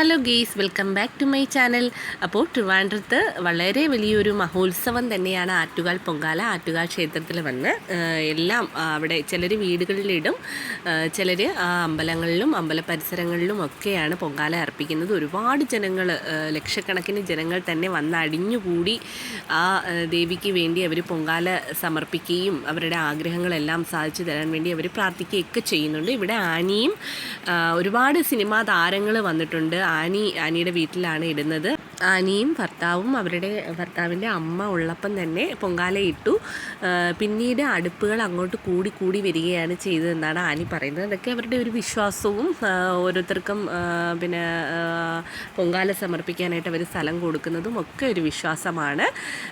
Hello guys welcome back to my channel അപ്പോൾ ട്രിവാൻഡ്രത്ത് വളരെ വലിയൊരു മഹോത്സവം തന്നെയാണ് ആറ്റുകാൽ പൊങ്കാല ആറ്റുകാൽ ക്ഷേത്രത്തിൽ വന്ന് എല്ലാം അവിടെ ചിലർ വീടുകളിലിടും ചിലർ അമ്പലങ്ങളിലും അമ്പല പരിസരങ്ങളിലും ഒക്കെയാണ് പൊങ്കാല അർപ്പിക്കുന്നത്. ഒരുപാട് ജനങ്ങൾ ലക്ഷക്കണക്കിന് ജനങ്ങൾ തന്നെ വന്ന് അടിഞ്ഞുകൂടി ആ, ദേവിക്ക് വേണ്ടി അവർ പൊങ്കാല സമർപ്പിക്കുകയും അവരുടെ ആഗ്രഹങ്ങളെല്ലാം സാധിച്ചു തരാൻ വേണ്ടി അവർ പ്രാർത്ഥിക്കുകയൊക്കെ ചെയ്യുന്നുണ്ട്. ഇവിടെ ആനിയും ഒരുപാട് സിനിമാ താരങ്ങൾ വന്നിട്ടുണ്ട്. ആനി ആനിയുടെ വീട്ടിലാണ് ഇടുന്നത്. ആനിയും ഭർത്താവും അവരുടെ ഭർത്താവിന്റെ അമ്മ ഉള്ളപ്പം തന്നെ പൊങ്കാല ഇട്ടു. പിന്നീട് അടുപ്പുകൾ അങ്ങോട്ട് കൂടി കൂടി വരികയാണ് ചെയ്തതെന്നാണ് ആനി പറയുന്നത്. അതൊക്കെ അവരുടെ ഒരു വിശ്വാസവും ഓരോരുത്തർക്കും പിന്നെ പൊങ്കാല സമർപ്പിക്കാനായിട്ട് അവർ സ്ഥലം കൊടുക്കുന്നതും ഒക്കെ ഒരു വിശ്വാസമാണ്.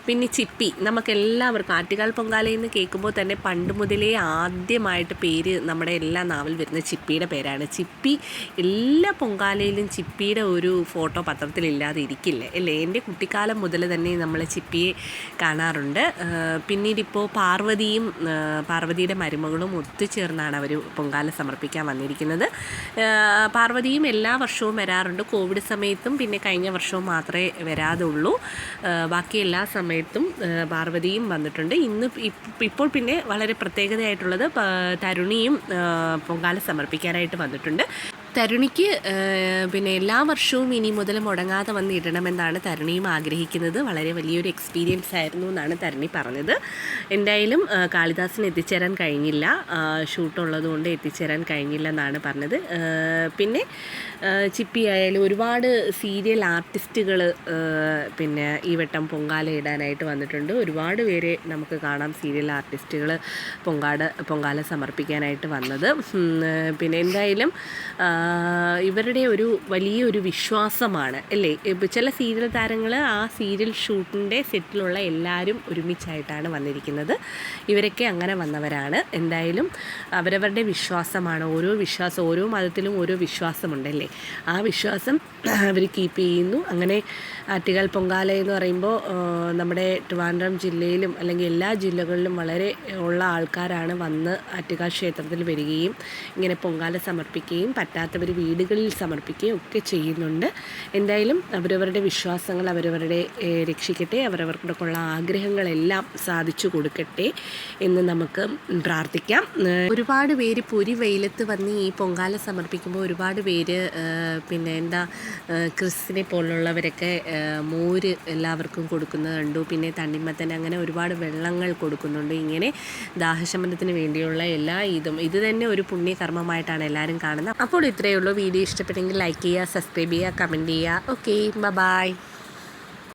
പിന്നെ ചിപ്പി നമുക്കെല്ലാവർക്കും ആറ്റുകാൽ പൊങ്കാല എന്ന് കേൾക്കുമ്പോൾ തന്നെ പണ്ട് മുതലേ ആദ്യമായിട്ട് പേര് നമ്മുടെ എല്ലാ നാവിൽ വരുന്ന ചിപ്പിയുടെ പേരാണ്. ചിപ്പി എല്ലാ പൊങ്കാലയിലും ചിപ്പിയുടെ ഒരു ഫോട്ടോ പത്രത്തിലില്ലാതെ ഇരിക്കില്ല. അല്ലേ? എന്റെ കുട്ടിക്കാലം മുതൽ തന്നെ നമ്മൾ ചിപ്പിയെ കാണാറുണ്ട്. പിന്നീട് ഇപ്പോൾ പാർവതിയും പാർവതിയുടെ മരുമകളും ഒത്തുചേർന്നാണ് അവർ പൊങ്കാല സമർപ്പിക്കാൻ വന്നിരിക്കുന്നത്. പാർവതിയും എല്ലാ വർഷവും വരാറുണ്ട്. കോവിഡ് സമയത്തും പിന്നെ കഴിഞ്ഞ വർഷവും മാത്രമേ വരാതുള്ളൂ. ബാക്കി എല്ലാ സമയത്തും പാർവതിയും വന്നിട്ടുണ്ട്. ഇന്ന് ഇപ്പോൾ പിന്നെ വളരെ പ്രത്യേകതയായിട്ടുള്ളത് തരുണിയും പൊങ്കാല സമർപ്പിക്കാനായിട്ട് വന്നിട്ടുണ്ട്. തരുണിക്ക് പിന്നെ എല്ലാ വർഷവും ഇനി മുതൽ മുടങ്ങാതെ വന്ന് ഇടണമെന്നാണ് തരുണിയും ആഗ്രഹിക്കുന്നത്. വളരെ വലിയൊരു എക്സ്പീരിയൻസ് ആയിരുന്നു എന്നാണ് തരുണി പറഞ്ഞത്. എന്തായാലും കാളിദാസിന് എത്തിച്ചേരാൻ കഴിഞ്ഞില്ല. ഷൂട്ടുള്ളതുകൊണ്ട് എത്തിച്ചേരാൻ കഴിഞ്ഞില്ല എന്നാണ് പറഞ്ഞത്. പിന്നെ ചിപ്പി ആയാലും ഒരുപാട് സീരിയൽ ആർട്ടിസ്റ്റുകൾ പിന്നെ ഈ വട്ടം പൊങ്കാല ഇടാനായിട്ട് വന്നിട്ടുണ്ട്. ഒരുപാട് പേരെ നമുക്ക് കാണാം സീരിയൽ ആർട്ടിസ്റ്റുകൾ പൊങ്കാട് പൊങ്കാല സമർപ്പിക്കാനായിട്ട് വന്നത്. പിന്നെ എന്തായാലും ഇവരുടെ ഒരു വലിയൊരു വിശ്വാസമാണ് അല്ലേ? ചില സീരിയൽ താരങ്ങൾ ആ സീരിയൽ ഷൂട്ടിന്റെ സെറ്റിലുള്ള എല്ലാവരും ഒരുമിച്ചായിട്ടാണ് വന്നിരിക്കുന്നത്. ഇവരൊക്കെ അങ്ങനെ വന്നവരാണ്. എന്തായാലും അവരവരുടെ വിശ്വാസമാണ്. ഓരോ വിശ്വാസം ഓരോ മതത്തിലും ഓരോ വിശ്വാസമുണ്ടല്ലേ ആ വിശ്വാസം അവർ കീപ്പ് ചെയ്യുന്നു. അങ്ങനെ ആറ്റുകാൽ പൊങ്കാല എന്ന് പറയുമ്പോൾ നമ്മുടെ ട്രിവാൻഡ്രം ജില്ലയിലും അല്ലെങ്കിൽ എല്ലാ ജില്ലകളിലും വളരെ ഉള്ള ആൾക്കാരാണ് വന്ന് ആറ്റുകാൽ ക്ഷേത്രത്തിൽ വരികയും ഇങ്ങനെ പൊങ്കാല സമർപ്പിക്കുകയും പറ്റാത്തവർ വീടുകളിൽ സമർപ്പിക്കുകയും ഒക്കെ ചെയ്യുന്നുണ്ട്. എന്തായാലും അവരവരുടെ വിശ്വാസങ്ങൾ അവരവരുടെ രക്ഷിക്കട്ടെ അവരവർക്കുള്ള ആഗ്രഹങ്ങളെല്ലാം സാധിച്ചു കൊടുക്കട്ടെ എന്ന് നമുക്ക് പ്രാർത്ഥിക്കാം. ഒരുപാട് പേര് പുരി വെയിലത്ത് വന്ന് ഈ പൊങ്കാല സമർപ്പിക്കുമ്പോൾ ഒരുപാട് പേര് പിന്നെ എന്താ ക്രിസ്തിനെ പോലുള്ളവരൊക്കെ മോര് എല്ലാവർക്കും കൊടുക്കുന്നത് കണ്ടു. പിന്നെ തണ്ണിമത്തൻ അങ്ങനെ ഒരുപാട് വെള്ളങ്ങൾ കൊടുക്കുന്നുണ്ട്. ഇങ്ങനെ ദാഹശമനത്തിന് വേണ്ടിയുള്ള എല്ലാ ഇതും. ഇത് തന്നെ ഒരു പുണ്യകർമ്മമായിട്ടാണ് എല്ലാവരും കാണുന്നത്. അപ്പോൾ ഇത്രയേ ഉള്ളൂ. വീഡിയോ ഇഷ്ടപ്പെട്ടെങ്കിൽ ലൈക്ക് ചെയ്യുക സബ്സ്ക്രൈബ് ചെയ്യുക കമന്റ് ചെയ്യുക. Okay bye